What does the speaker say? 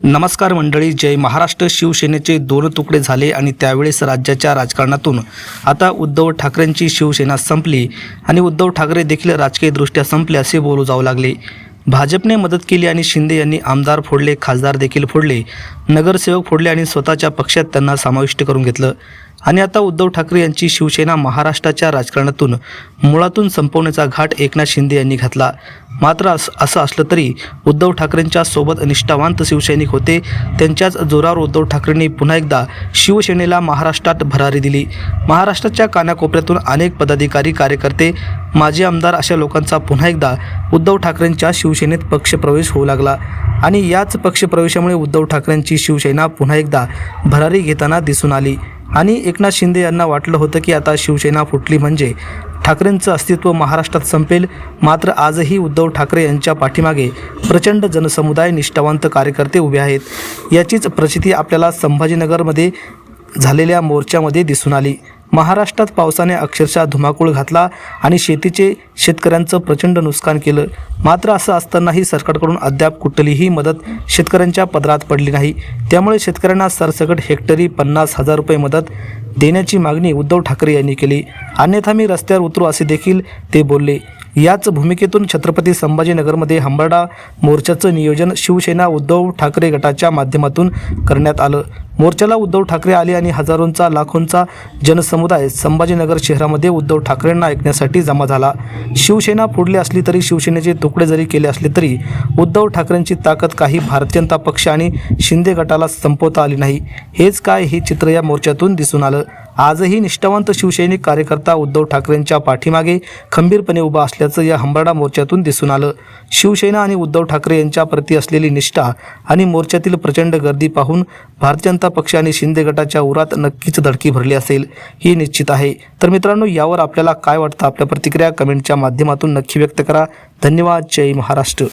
नमस्कार मंडळी जय महाराष्ट्र. शिवसेनेचे दोन तुकडे झाले आणि त्यावेळेस राज्याच्या राजकारणातून आता उद्धव ठाकरेंची शिवसेना संपली आणि उद्धव ठाकरे देखील राजकीयदृष्ट्या संपले असे बोलू जाऊ लागले. भाजपने मदत केली आणि शिंदे यांनी आमदार फोडले खासदार देखील फोडले. नगरसेवक फोडले आणि स्वतःच्या पक्षात त्यांना समाविष्ट करून घेतलं. आणि आता उद्धव ठाकरे यांची शिवसेना महाराष्ट्राच्या राजकारणातून मुळातून संपवण्याचा घाट एकनाथ शिंदे यांनी घातला. मात्र अस असं असलं तरी उद्धव ठाकरेंच्या सोबत निष्ठावंत शिवसैनिक होते. त्यांच्याच जोरावर उद्धव ठाकरेंनी पुन्हा एकदा शिवसेनेला महाराष्ट्रात भरारी दिली. महाराष्ट्राच्या कानाकोपऱ्यातून अनेक पदाधिकारी कार्यकर्ते माजी आमदार अशा लोकांचा पुन्हा एकदा उद्धव ठाकरेंच्या शिवसेनेत पक्षप्रवेश होऊ लागला. आणि याच पक्षप्रवेशामुळे उद्धव ठाकरेंची शिवसेना पुन्हा एकदा भरारी घेताना दिसून आली. आणि एकनाथ शिंदे यांना वाटलं होतं की आता शिवसेना फुटली म्हणजे ठाकरेंचं अस्तित्व महाराष्ट्रात संपेल. मात्र आजही उद्धव ठाकरे यांच्या पाठीमागे प्रचंड जनसमुदाय निष्ठावंत कार्यकर्ते उभे आहेत. याचीच प्रचिती आपल्याला संभाजीनगरमध्ये झालेल्या मोर्चामध्ये दिसून आली. महाराष्ट्रात पावसाने अक्षरशः धुमाकूळ घातला आणि शेतीचे शेतकऱ्यांचं प्रचंड नुकसान केलं. मात्र असं असतानाही सरकारकडून अद्याप कुठलीही मदत शेतकऱ्यांच्या पदरात पडली नाही. त्यामुळे शेतकऱ्यांना सरसकट हेक्टरी पन्नास हजार रुपये मदत देण्याची मागणी उद्धव ठाकरे यांनी केली. अन्यथा मी रस्त्यावर उतरू असे देखील ते बोलले. याच भूमिकेतून छत्रपती संभाजीनगरमध्ये हंबरडा मोर्चाचं नियोजन शिवसेना उद्धव ठाकरे गटाच्या माध्यमातून करण्यात आलं. मोर्चाला उद्धव ठाकरे आले आणि हजारोंचा लाखोंचा जनसमुदाय संभाजीनगर शहरामध्ये उद्धव ठाकरेंना ऐकण्यासाठी जमा झाला. शिवसेना फोडली असली तरी शिवसेनेचे तुकडे जरी केले असले तरी उद्धव ठाकरेंची ताकद काही भारतीय जनता पक्ष आणि शिंदे गटाला संपवता आली नाही. हेच काय हे चित्र या मोर्चातून दिसून आलं. आजही निष्ठावंत शिवसैनिक कार्यकर्ता उद्धव ठाकरेंच्या पाठीमागे खंबीरपणे उभा असल्याचं या हंबरडा मोर्चातून दिसून आलं. शिवसेना आणि उद्धव ठाकरे यांच्याप्रती असलेली निष्ठा आणि मोर्चातील प्रचंड गर्दी पाहून भारतीय जनता पक्ष आणि शिंदे गटाच्या उरात नक्कीच धडकी भरली असेल ही निश्चित आहे. तर मित्रांनो यावर आपल्याला काय वाटतं? आपल्या प्रतिक्रिया कमेंटच्या माध्यमातून नक्की व्यक्त करा. धन्यवाद. जय महाराष्ट्र.